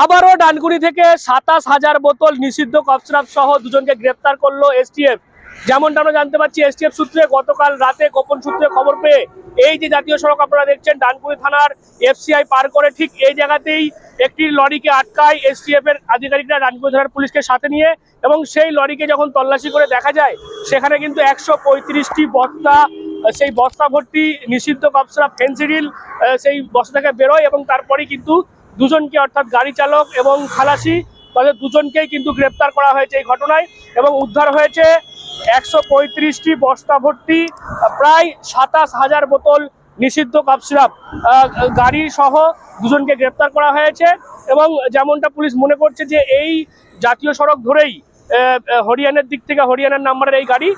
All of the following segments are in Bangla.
আবারও ডানকুনি থেকে সাতাশ হাজার বোতল নিষিদ্ধ কফসরাপ সহ দুজনকে গ্রেপ্তার করল এসটিএফ। যেমনটা আমরা জানতে পারছি এসটিএফ সূত্রে গতকাল রাতে গোপন সূত্রে খবর পেয়ে এই যে জাতীয় সড়ক আপনারা দেখছেন, ডানকুনি থানার এফসিআই পার করে ঠিক এই জায়গাতেই একটি লরিকে আটকায় এসটিএফ এর আধিকারিকরা ডানকুনি থানার পুলিশকে সাথে নিয়ে এবং সেই লরিকে যখন তল্লাশি করে দেখা যায়, সেখানে কিন্তু একশো পঁয়ত্রিশটি বস্তা, সেই বস্তা ভর্তি নিষিদ্ধ কপসরা ফেন্সিডিল সেই বস্তা থেকে বেরোয় এবং তারপরেই কিন্তু দুজনকে অর্থাৎ গাড়ি চালক এবং খালাসি, তাদের দুজনকেই কিন্তু গ্রেপ্তার করা হয়েছে এই ঘটনায় এবং উদ্ধার হয়েছে একশো পঁয়ত্রিশটি বস্তা ভর্তি, প্রায় সাতাশ হাজার বোতল নিষিদ্ধ কাপ সিরাপ গাড়ি সহ দুজনকে গ্রেপ্তার করা হয়েছে এবং যেমনটা পুলিশ মনে করছে যে এই জাতীয় সড়ক ধরেই হরিয়ানার দিক থেকে হরিয়ানার নাম্বারের এই গাড়ি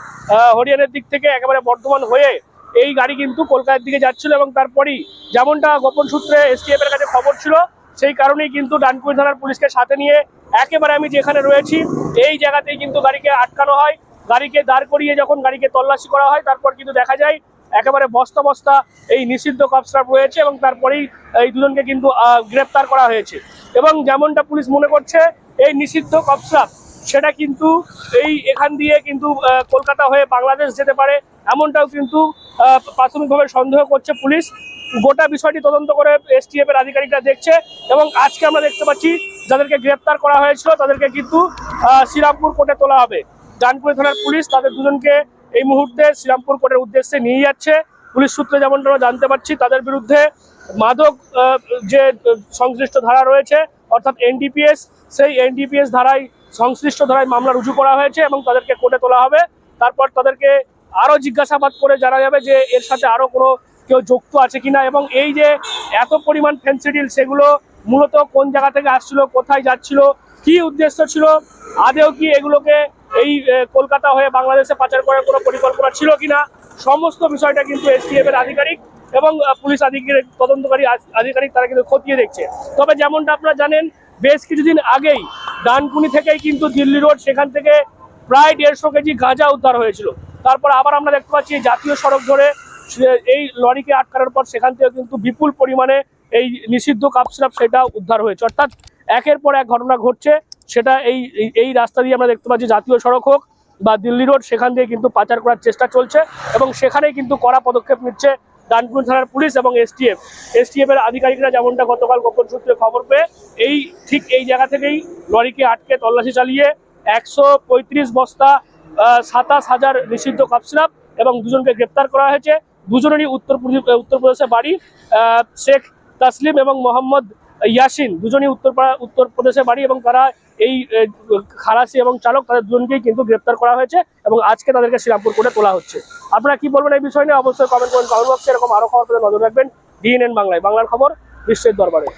হরিয়ানার দিক থেকে একেবারে বর্ধমান হয়ে এই গাড়ি কিন্তু কলকাতার দিকে যাচ্ছিল এবং তারপরই যেমনটা গোপন সূত্রে এসটিএফ এর কাছে খবর ছিল সেই কারণেই কিন্তু ডানকুনি থানার পুলিশকে সাথে নিয়ে একেবারে আমি যেখানে রয়েছি, এই জায়গাতেই কিন্তু গাড়িকে আটকানো হয়। গাড়িকে দাঁড় করিয়ে যখন গাড়িকে তল্লাশি করা হয়, তারপর কিন্তু দেখা যায় একেবারে বস্তা বস্তা এই নিষিদ্ধ কপস্টার রয়েছে এবং তারপরেই এই দুজনকে কিন্তু গ্রেপ্তার করা হয়েছে। এবং যেমনটা পুলিশ মনে করছে, এই নিষিদ্ধ কপস্টার সেটা কিন্তু এই এখান দিয়ে কিন্তু কলকাতা হয়ে বাংলাদেশ যেতে পারে, এমনটাও কিন্তু প্রাথমিকভাবে সন্দেহ করছে পুলিশ। গোটা বিষয়টি তদন্ত করে এসটিএফ এর আধিকারিকরা দেখছে এবং আজকে আমরা দেখতে পাচ্ছি যাদেরকে গ্রেপ্তার করা হয়েছিল তাদেরকে কিন্তু শ্রীরামপুর কোর্টে তোলা হবে। ডানপুরি থানার পুলিশ তাদের দুজনকে এই মুহূর্তে শ্রীরামপুর কোর্টের উদ্দেশ্যে নিয়ে যাচ্ছে। পুলিশ সূত্রে যেমনটা আমরা জানতে পারছি, তাদের বিরুদ্ধে মাদক যে সংশ্লিষ্ট ধারা রয়েছে, অর্থাৎ এনডিপিএস, সেই এনডিপিএস ধারায় সংশ্লিষ্ট ধারায় মামলা রুজু করা হয়েছে এবং তাদেরকে কোর্টে তোলা হবে। তারপর তাদেরকে আরও জিজ্ঞাসাবাদ করে জানা যাবে যে এর সাথে আরও কোনো কেউ যুক্ত আছে কিনা এবং এই যে এত পরিমাণ ফেন্সিডিল সেগুলো মূলত কোন জায়গা থেকে আসছিল, কোথায় যাচ্ছিল, কি উদ্দেশ্য ছিল, আদেও কি এগুলোকে এই কলকাতা হয়ে বাংলাদেশে পাচার করার কোনো পরিকল্পনা ছিল কিনা, সমস্ত বিষয়টা কিন্তু এসটিএফ এর আধিকারিক এবং পুলিশ আধিকারিক, তদন্তকারী আধিকারিক তারা কিন্তু খতিয়ে দেখছে। তবে যেমনটা আপনারা জানেন, বেশ কিছুদিন আগেই ডানকুনি থেকেই কিন্তু দিল্লি রোড সেখান থেকে প্রায় দেড়শো কেজি গাঁজা উদ্ধার হয়েছিল। তারপর আবার আমরা দেখতে পাচ্ছি জাতীয় সড়ক ধরে এই লরিকে আটকানোর পর সেখান থেকে কিন্তু বিপুল পরিমাণে এই নিষিদ্ধ কাপ সিরাপ সেটা উদ্ধার হয়েছে। অর্থাৎ একের পর এক ঘটনা ঘটছে, সেটা এই, এই- রাস্তা দিয়ে আমরা দেখতে পাচ্ছি জাতীয় সড়ক হোক বা দিল্লি রোড, সেখান দিয়ে কিন্তু পাচার করার চেষ্টা চলছে এবং সেখানেই কিন্তু কড়া পদক্ষেপ নিচ্ছে ডানকুনি থানার পুলিশ এবং এসটিএফ। এসটিএফ এর আধিকারিকরা যেমনটা গতকাল গোপন সূত্রে খবর পেয়ে এই, ঠিক এই জায়গা থেকেই লরিকে আটকে তল্লাশি চালিয়ে একশো পঁয়ত্রিশ বস্তা সাতাশ হাজার নিষিদ্ধ কাপ সিরাপ এবং দুজনকে গ্রেপ্তার করা হয়েছে। দুজনেরই উত্তরপ্রদেশ উত্তরপ্রদেশে বাড়ি শেখ তাসলিম এবং মোহাম্মদ ইয়াসিন। দুজনই উত্তর উত্তরপ্রদেশে বাড়ি এবং তারা এই খালাসি এবং চালক তাদের দুজনকেই কিন্তু গ্রেপ্তার করা হয়েছে এবং আজকে তাদেরকে শ্রীরামপুর কোর্টে তোলা হচ্ছে। আপনারা কি বলবেন এই বিষয় নিয়ে? অবশ্যই কমেন্ট করেন। কমেন্ট বক্সে এরকম আরও খবর নজর রাখবেন। ডিএনএন বাংলায়। বাংলার খবর বিশ্বের দরবারে।